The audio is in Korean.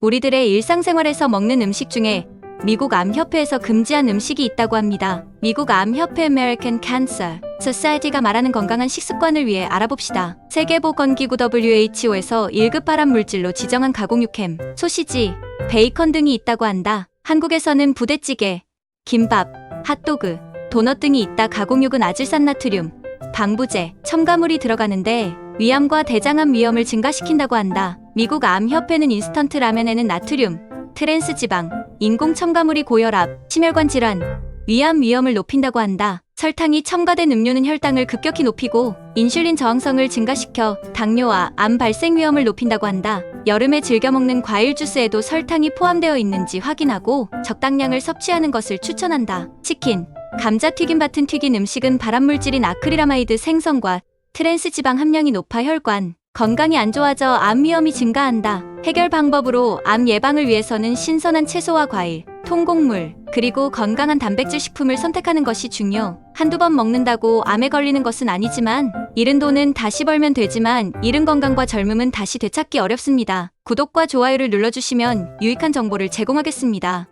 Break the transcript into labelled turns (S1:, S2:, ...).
S1: 우리들의 일상생활에서 먹는 음식 중에 미국 암협회에서 금지한 음식이 있다고 합니다. 미국 암협회 American Cancer Society가 말하는 건강한 식습관을 위해 알아봅시다. 세계보건기구 WHO에서 1급 발암 물질로 지정한 가공육햄, 소시지, 베이컨 등이 있다고 한다. 한국에서는 부대찌개, 김밥, 핫도그, 도넛 등이 있다 가공육은 아질산 나트륨, 방부제, 첨가물이 들어가는데 위암과 대장암 위험을 증가시킨다고 한다. 미국 암협회는 인스턴트 라면에는 나트륨, 트랜스 지방, 인공 첨가물이 고혈압, 심혈관 질환, 위암 위험을 높인다고 한다. 설탕이 첨가된 음료는 혈당을 급격히 높이고 인슐린 저항성을 증가시켜 당뇨와 암 발생 위험을 높인다고 한다. 여름에 즐겨 먹는 과일 주스에도 설탕이 포함되어 있는지 확인하고 적당량을 섭취하는 것을 추천한다. 치킨, 감자튀김 같은 튀긴 음식은 발암물질인 아크릴아마이드 생성과 트랜스 지방 함량이 높아 혈관, 건강이 안 좋아져 암 위험이 증가한다. 해결 방법으로 암 예방을 위해서는 신선한 채소와 과일, 통곡물, 그리고 건강한 단백질 식품을 선택하는 것이 중요. 한두 번 먹는다고 암에 걸리는 것은 아니지만 잃은 돈은 다시 벌면 되지만 잃은 건강과 젊음은 다시 되찾기 어렵습니다. 구독과 좋아요를 눌러주시면 유익한 정보를 제공하겠습니다.